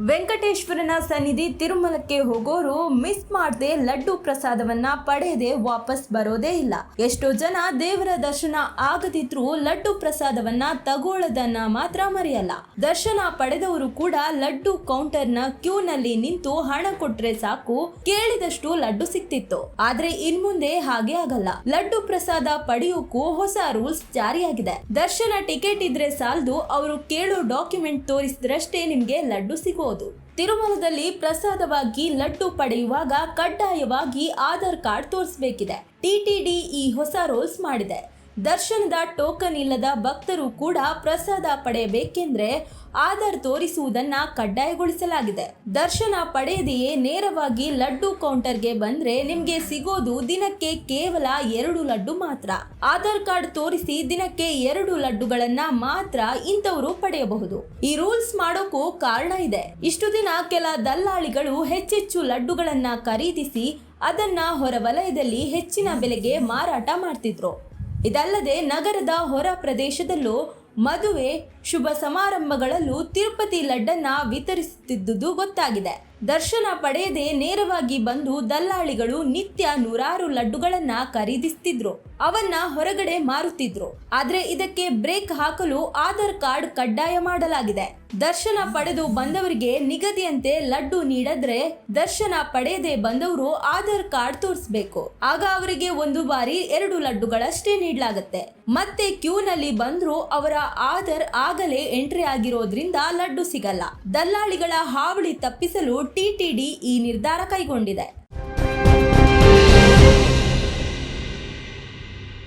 ವೆಂಕಟೇಶ್ವರನ ಸನ್ನಿಧಿ ತಿರುಮಲಕ್ಕೆ ಹೋಗೋರು ಮಿಸ್ ಮಾಡದೆ ಲಡ್ಡು ಪ್ರಸಾದವನ್ನ ಪಡೆಯದೆ ವಾಪಸ್ ಬರೋದೇ ಇಲ್ಲ. ಎಷ್ಟೋ ಜನ ದೇವರ ದರ್ಶನ ಆಗದಿದ್ರೂ ಲಡ್ಡು ಪ್ರಸಾದವನ್ನ ತಗೊಳ್ಳೋದನ್ನ ಮಾತ್ರ ಮರೆಯಲ್ಲ. ದರ್ಶನ ಪಡೆದವರು ಕೂಡ ಲಡ್ಡು ಕೌಂಟರ್ನ ಕ್ಯೂ ನಲ್ಲಿ ನಿಂತು ಹಣ ಕೊಟ್ರೆ ಸಾಕು ಕೇಳಿದಷ್ಟು ಲಡ್ಡು ಸಿಕ್ತಿತ್ತು. ಆದ್ರೆ ಇನ್ಮುಂದೆ ಹಾಗೆ ಆಗಲ್ಲ. ಲಡ್ಡು ಪ್ರಸಾದ ಪಡೆಯೋಕ್ಕೂ ಹೊಸ ರೂಲ್ಸ್ ಜಾರಿಯಾಗಿದೆ. ದರ್ಶನ ಟಿಕೆಟ್ ಇದ್ರೆ ಸಾಲದು, ಅವರು ಕೇಳೋ ಡಾಕ್ಯುಮೆಂಟ್ ತೋರಿಸಿದ್ರಷ್ಟೇ ನಿಮ್ಗೆ ಲಡ್ಡು ಸಿಗೋದು ತಿರುಮಲದಲ್ಲಿ ಪ್ರಸಾದವಾಗಿ ಲಡ್ಡು ಪಡೆಯುವಾಗ ಕಡ್ಡಾಯವಾಗಿ ಆಧಾರ್ ಕಾರ್ಡ್ ತೋರಿಸಬೇಕಿದೆ. ಟಿಟಿಡಿ ಈ ಹೊಸ ರೂಲ್ಸ್ ಮಾಡಿದೆ. ದರ್ಶನದ ಟೋಕನ್ ಇಲ್ಲದ ಭಕ್ತರು ಕೂಡ ಪ್ರಸಾದ ಪಡೆಯಬೇಕೆಂದ್ರೆ ಆಧಾರ್ ತೋರಿಸುವುದನ್ನ ಕಡ್ಡಾಯಗೊಳಿಸಲಾಗಿದೆ. ದರ್ಶನ ಪಡೆಯದೆಯೇ ನೇರವಾಗಿ ಲಡ್ಡು ಕೌಂಟರ್ಗೆ ಬಂದ್ರೆ ನಿಮ್ಗೆ ಸಿಗೋದು ದಿನಕ್ಕೆ ಕೇವಲ ಎರಡು ಲಡ್ಡು ಮಾತ್ರ. ಆಧಾರ್ ಕಾರ್ಡ್ ತೋರಿಸಿ ದಿನಕ್ಕೆ ಎರಡು ಲಡ್ಡುಗಳನ್ನ ಮಾತ್ರ ಇಂಥವರು ಪಡೆಯಬಹುದು. ಈ ರೂಲ್ಸ್ ಮಾಡೋಕ್ಕೂ ಕಾರಣ ಇದೆ. ಇಷ್ಟು ದಿನ ಕೆಲ ದಲ್ಲಾಳಿಗಳು ಹೆಚ್ಚೆಚ್ಚು ಲಡ್ಡುಗಳನ್ನ ಖರೀದಿಸಿ ಅದನ್ನ ಹೊರವಲಯದಲ್ಲಿ ಹೆಚ್ಚಿನ ಬೆಲೆಗೆ ಮಾರಾಟ ಮಾಡ್ತಿದ್ರು. ಇದಲ್ಲದೆ ನಗರದ ಹೊರ ಪ್ರದೇಶದಲ್ಲೂ ಮದುವೆ ಶುಭ ಸಮಾರಂಭಗಳಲ್ಲೂ ತಿರುಪತಿ ಲಡ್ಡನ್ನ ವಿತರಿಸುತ್ತಿದ್ದುದು ಗೊತ್ತಾಗಿದೆ. ದರ್ಶನ ಪಡೆಯದೆ ನೇರವಾಗಿ ಬಂದು ದಲ್ಲಾಳಿಗಳು ನಿತ್ಯ ನೂರಾರು ಲಡ್ಡುಗಳನ್ನ ಖರೀದಿಸ್ತಿದ್ರು. ಅವನ್ನ ಹೊರಗಡೆ ಮಾರುತ್ತಿದ್ರು. ಆದ್ರೆ ಇದಕ್ಕೆ ಬ್ರೇಕ್ ಹಾಕಲು ಆಧಾರ್ ಕಾರ್ಡ್ ಕಡ್ಡಾಯ ಮಾಡಲಾಗಿದೆ. ದರ್ಶನ ಪಡೆದು ಬಂದವರಿಗೆ ನಿಗದಿಯಂತೆ ಲಡ್ಡು ನೀಡದ್ರೆ ದರ್ಶನ ಪಡೆಯದೆ ಬಂದವರು ಆಧಾರ್ ಕಾರ್ಡ್ ತೋರಿಸ್ಬೇಕು. ಆಗ ಅವರಿಗೆ ಒಂದು ಬಾರಿ ಎರಡು ಲಡ್ಡುಗಳಷ್ಟೇ ನೀಡಲಾಗುತ್ತೆ. ಮತ್ತೆ ಕ್ಯೂನಲ್ಲಿ ಬಂದ್ರು ಅವರ ಆಧಾರ್ ಆಗಲೇ ಎಂಟ್ರಿ ಆಗಿರೋದ್ರಿಂದ ಲಡ್ಡು ಸಿಗಲ್ಲ. ದಲ್ಲಾಳಿಗಳ ಹಾವಳಿ ತಪ್ಪಿಸಲು ಟಿಟಿಡಿ ಈ ನಿರ್ಧಾರ ಕೈಗೊಂಡಿದೆ.